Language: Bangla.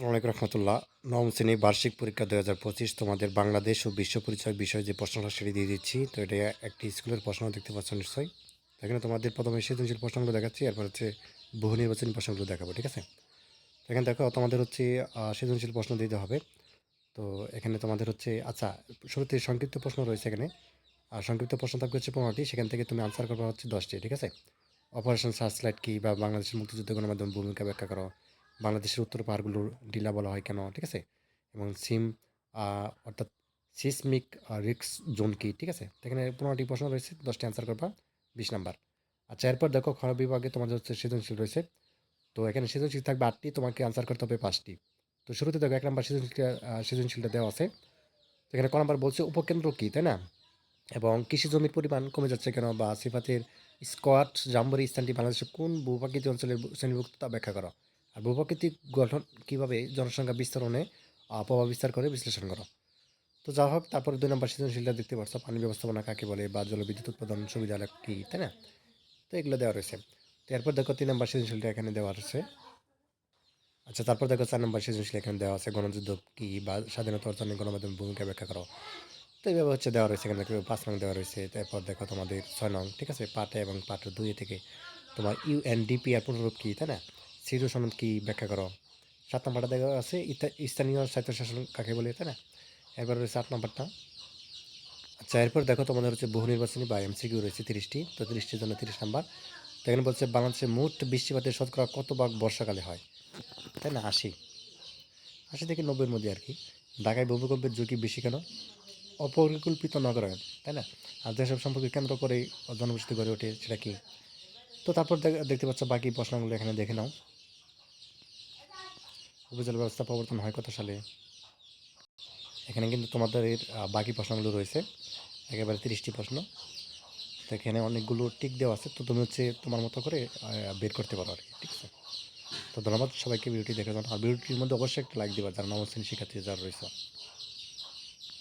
আসসালামু রহমতুল্লাহ। নবম শ্রেণি বার্ষিক পরীক্ষা দু হাজার পঁচিশ, তোমাদের বাংলাদেশ ও বিশ্ব পরিচয় বিষয়ে যে প্রশ্নটা সেটি দিয়ে দিচ্ছি। তো এটা একটি স্কুলের প্রশ্ন, দেখতে পাচ্ছ নিশ্চয়ই। এখানে তোমাদের প্রথমে সৃজনশীল প্রশ্নগুলো দেখাচ্ছি, এরপর হচ্ছে বহু নির্বাচনী প্রশ্নগুলো দেখাবো, ঠিক আছে? এখানে দেখো, তোমাদের হচ্ছে সৃজনশীল প্রশ্ন দিতে হবে। তো এখানে তোমাদের হচ্ছে আচ্ছা শুরুতে সংক্ষিপ্ত প্রশ্ন রয়েছে এখানে। আর সংক্ষিপ্ত প্রশ্ন থাকবে হচ্ছে পনেরোটি, সেখান থেকে তুমি আনসার করবা হচ্ছে দশটি, ঠিক আছে? অপারেশন সার্চলাইট কি বা বাংলাদেশের মুক্তিযুদ্ধ গণমাধ্যম ভূমিকা ব্যাখ্যা করো। বাংলাদেশের উত্তর পাহাড়গুলোর টিলা বলা হয় কেন, ঠিক আছে? এবং সিম অর্থাৎ সিসমিক রিক্স জোন কি, ঠিক আছে? এখানে পনেরোটি প্রশ্ন রয়েছে, দশটি অ্যান্সার করবা, বিশ নাম্বার। আচ্ছা এরপর দেখো খরা বিভাগে তোমাদের হচ্ছে সৃজনশীল রয়েছে। তো এখানে সৃজনশীল থাকবে আটটি, তোমাকে আনসার করতে হবে পাঁচটি। তো শুরুতে দেখো এক নাম্বার সৃজনশীলটা সৃজনশীলটা দেওয়া আছে। তো এখানে ক নাম্বার বলছে, উপকেন্দ্র কি, তাই না? এবং কৃষি জমির পরিমাণ কমে যাচ্ছে কেন বা সিফাতের স্কোয়াট জাম্বরি স্থানটি বাংলাদেশের কোন ভূপ্রাকৃতিক অঞ্চলের শ্রেণীভুক্ত তা ব্যাখ্যা করো। আর ভূপ্রাকৃতিক গঠন কীভাবে জনসংখ্যা বিস্তারণে প্রভাব বিস্তার করে বিশ্লেষণ করো। তো যা হোক, তারপরে দুই নম্বর সৃজনশীলটা দেখতে পাচ্ছ পানি ব্যবস্থাপনা কাকে বলে বা জলবিদ্যুৎ উৎপাদন সুবিধা কী, তাই না? তো এগুলো দেওয়া রয়েছে। তো এরপর দেখো তিন নম্বর সৃজনশীলটা এখানে দেওয়া রয়েছে। আচ্ছা তারপর দেখো চার নম্বর সৃজনশীল এখানে দেওয়া আছে, গণযুদ্ধ কী বা স্বাধীনতা অর্জনে গণমাধ্যম ভূমিকা ব্যাখ্যা করো। তো এইভাবে হচ্ছে দেওয়া রয়েছে, এখানে পাঁচ নং দেওয়া রয়েছে, তারপর দেখো তোমাদের ছয় নং, ঠিক আছে? পাটে এবং পাট দুই থেকে তোমার ইউএনডিপি আর পুনরূপ কী, তাই না? সিরো সনদ কী ব্যাখ্যা করো? সাত নম্বরটা দেখা, আছে স্থানীয় স্বায়ত্তশাসন কাকে বলে, তাই না? এরপর রয়েছে আট নম্বরটা। আচ্ছা এরপর দেখো তোমাদের হচ্ছে বহু নির্বাচনী বা এমসিকিউ রয়েছে তিরিশটি, তো তিরিশটির জন্য তিরিশ নাম্বার। তো এখানে বলছে, বাংলাদেশে মোট বৃষ্টিপাতের শতকরা কত ভাগ বর্ষাকালে হয়? তাই না? আশি। আশি থেকে নব্বইয়ের মধ্যে আর কি। ঢাকায় ভূমিকম্পের ঝুঁকি বেশি কেন? অপরিকল্পিত নগরায়ন তাই না? আর যেসব সম্পর্কে কেন্দ্র করে জনবসতি গড়ে ওঠে, সেটা কি? তো তারপর দেখ- দেখতে পাচ্ছ বাকি প্রশ্নগুলো এখানে দেখে নাও। উপজেলা ব্যবস্থা প্রবর্তন হয় কত সালে এখানে কিন্তু তোমাদের এর, বাকি প্রশ্নগুলো রয়েছে। একেবারে তিরিশটি প্রশ্ন। তো এখানে অনেকগুলো টিক দেওয়া আছে। তো তুমি হচ্ছে তোমার মতো করে বের করতে পারো আর কি ঠিক আছে? তো ধন্যবাদ সবাইকে ভিডিওটি দেখার জন্য। আর ভিডিওটির মধ্যে অবশ্যই একটা লাইক দেবার যারা নবম শ্রেণি শিক্ষার্থী যারা রয়েছে।